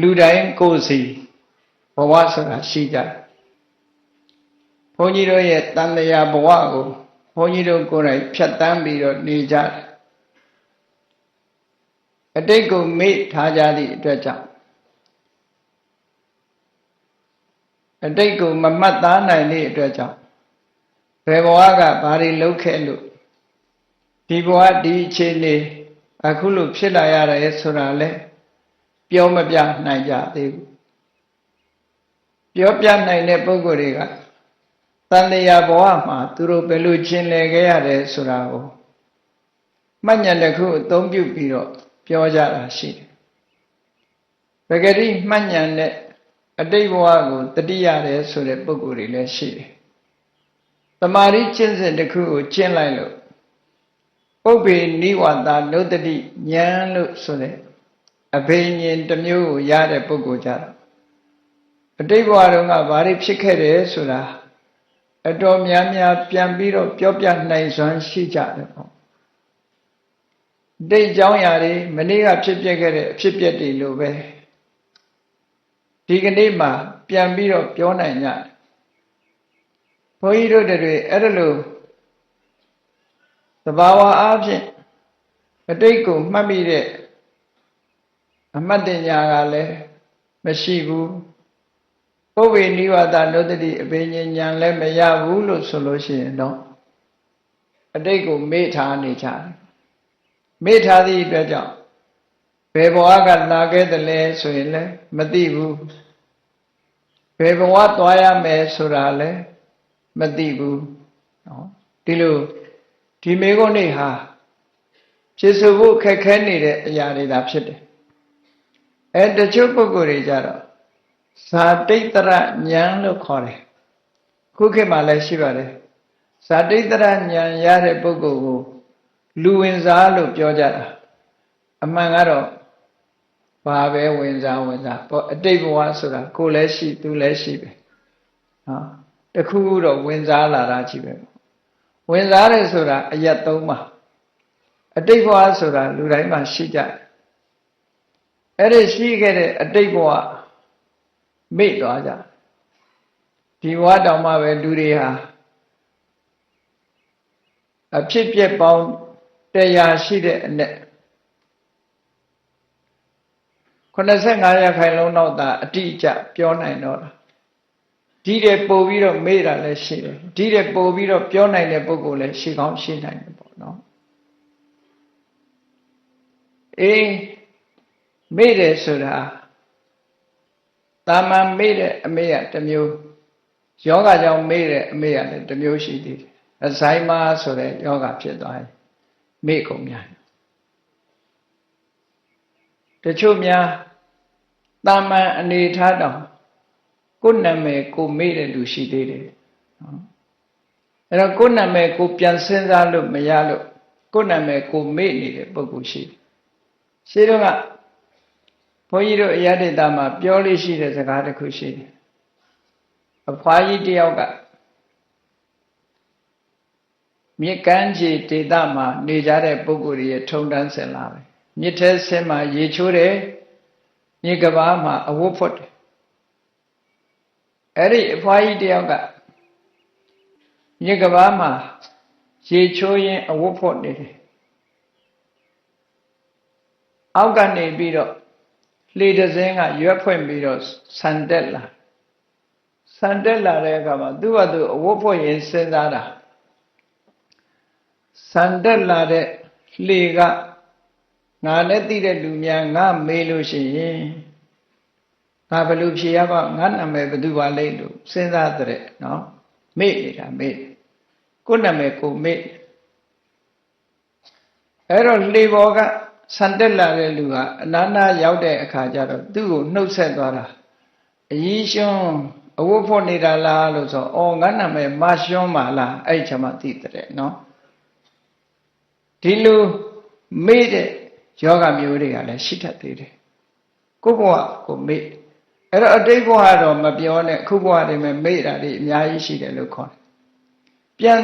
လူတိုင်းကိုယ်စီဘဝဆိုတာရှိကြတယ်ဘုန်းကြီးတို့ရဲ့တန်လျာဘဝကိုဘုန်းကြီးတို့ကိုယ်တိုင်ဖြတ်တန်းပြီးတော့နေကြတယ်အတိတ်ကိုမေ့ထားကြသည့်အတွက်ကြောင့်အတိတ်ကိုမမှတ်သားနိုင်သည့်အတွက်ကြောင့်ဘယ်ဘဝကဘာတွေလုပ်ခဲ့လို့ဒီဘဝဒီအခြေအနေအခုလို့ဖြစ်လာရတယ်ဆိုတာလဲ ပြောမပြနိုင်ကြသေးဘူးပြောပြနိုင်တဲ့ပုဂ္ဂိုလ်တွေကတန်တရားဘဝမှာသူတို့ဘယ်လိုကျင်လည်ခဲ့ရတယ်ဆိုတာကိုမှတ်ဉာဏ်တစ်ခုအသုံးပြုပြီးတော့ပြောကြတာရှိတယ်ပဂတိမှတ်ဉာဏ်နဲ့အတိတ်ဘဝကိုတတိရတယ်ဆိုတဲ့ပုဂ္ဂိုလ်တွေလည်းရှိတယ်တမာရီကျင့်စဉ်တစ်ခုကိုကျင့်လိုက်လို့ပုပ္ပေနိဝါဒနုတ္တိဉာဏ်လို့ဆိုတဲ့ အဘိညာဉ်တစ်မျိုးကိုရတဲ့ပုဂ္ဂိုလ်ကြတော့အတိတ်ဘဝတုန်းကဘာတွေဖြစ်ခဲ့တယ်ဆိုတာအတော်များများပြန်ပြီးတော့ပြောပြနိုင်စွမ်းရှိကြတယ်ပေါ့တိတ်ကြောင်းရာတွေမနေ့ကဖြစ်ပျက်ခဲ့တဲ့အဖြစ်ပျက်တွေလိုပဲဒီကနေ့မှပြန်ပြီးတော့ပြောနိုင်ကြဘုန်းကြီးတို့တွေအဲ့ဒါလို့သဘာဝအားဖြင့်အတိတ်ကိုမှတ်မိတဲ့ အမှတ်တင်ညာကလည်းမရှိဘူးပုဗ္ဗေနိဝါဒနုတ္တိအဘိညာဉ်ဉာဏ်လည်းမရဘူးလို့ဆိုလို့ရှိရင်တော့အတိတ်ကိုမေ့ထားနေကြတယ်မေ့ထားသည့်အတွက်ကြောင့်ဘယ်ဘဝကလာခဲ့တယ်လဲဆိုရင်လည်းမသိဘူးဘယ်ဘဝသွားရမယ်ဆိုတာလည်းမသိဘူးနော်ဒီလိုဒီမေကုန်းနေဟာဖြစ်ဆိုဖို့ခက်ခဲနေတဲ့အရာတွေသာဖြစ်တယ် အဲတချို့ပုဂ္ဂိုလ်တွေကြတော့ဇာတိတ်တရဉာဏ်လို့ခေါ်တယ်ခုခေတ်မှာလည်းရှိပါတယ်ဇာတိတ်တရဉာဏ်ရတဲ့ပုဂ္ဂိုလ်ကိုလူဝင်စားလို့ပြောကြတာအမှန်ကတော့ဘာပဲဝင်စားဝင်စားပေါ့အတိတ်ဘဝဆိုတာကိုယ်လည်းရှိသူလည်းရှိပဲနော်တခုခုတော့ဝင်စားလာတာကြီးပဲဝင်စားတယ်ဆိုတာအရက်သုံးပါအတိတ်ဘဝဆိုတာလူတိုင်းမှာရှိကြတယ် အဲ့ဒီရှိခဲ့တဲ့အတိတ်ဘဝမေ့သွားကြဒီဘဝတောင်မှပဲလူတွေဟာအဖြစ်ပြက်ပေါင်းတရားရှိတဲ့အ내85ရာခိုင်လုံးတော့သာအတိအကျပြောနိုင်တော့တာဒီတဲ့ပို့ပြီးတော့မေ့တာလည်းရှိတယ်ဒီတဲ့ပို့ပြီးတော့ပြောနိုင်တဲ့ပုဂ္ဂိုလ်လည်းရှိကောင်းရှိနိုင်တယ်ပေါ့နော်အေး မေ့တယ်ဆိုတာတာမန်မေ့တဲ့အမေကတစ်မျိုးယောဂကြောင့်မေ့တဲ့အမေကလည်းတစ်မျိုးရှိသေးတယ်အဇိုင်းမာဆိုတဲ့ယောဂဖြစ်သွားရင်မေ့ကုန်များတချို့များတာမန်အနေထားတောင်ကိုယ်နာမည်ကိုမေ့တဲ့လူရှိသေးတယ်နော်အဲ့တော့ကိုယ်နာမည်ကိုပြန်စဉ်းစားလို့မရလို့ကိုယ်နာမည်ကိုမေ့နေတဲ့ပုဂ္ဂိုလ်ရှိတယ်ရှိတော့က ဘုန်းကြီးတို့အရဒေတာမှာပြောလို့ရှိတဲ့စကားတစ်ခုရှိတယ်အဖွားကြီးတယောက်ကမြစ်ကမ်းခြေဒေသမှာနေကြတဲ့ပုဂ္ဂိုလ်ရဲ့ထုံတန်းဆင်လာပဲမြစ်ထဲဆင်းမှာရေချိုးတယ်မြစ်ကဘာမှာအဝတ်ဖွတ်တယ်အဲ့ဒီအဖွားကြီးတယောက်ကမြစ်ကဘာမှာရေချိုးရင်အဝတ်ဖွတ်နေတယ်အောက်ကနေပြီးတော့ လေတစင်းကရွက်ဖွင့်ပြီးတော့ဆန်တက်လာဆန်တက်လာတဲ့အခါမှာသူ့ဘာသူအဝတ်ဖွင့်ရင်စဉ်းစားတာဆန်တက်လာတဲ့လေကငါနဲ့သိတဲ့လူများငါမေးလို့ရှိရင်ငါဘယ်လိုဖြေရပါငါနာမည်ဘယ်သူပါလိမ့်လို့စဉ်းစားတဲ့နော်မေ့နေတာမေ့ကိုယ်နာမည်ကိုမေ့အဲ့တော့လေဘောက ဆန်တက်လာတဲ့လူကအနာနာရောက်တဲ့အခါကျတော့သူ့ကိုနှုတ်ဆက်သွားတာအကြီးရှွန်းအဝတ်ဖို့နေတာလားလို့ဆိုအော်ငါနာမည်မရှွန်းပါလားအဲ့ချမှသိတဲ့နော်ဒီလိုမေ့တဲ့ယောဂမျိုးတွေကလည်းရှိတတ်သေးတယ်ကိုယ့်ဘဝကိုမေ့အဲ့တော့အတိတ်ဘဝတော့မပြောနဲ့ခုဘဝတွေမှာမေ့တာတွေအများကြီးရှိတယ်လို့ခေါ်တယ်ပြန်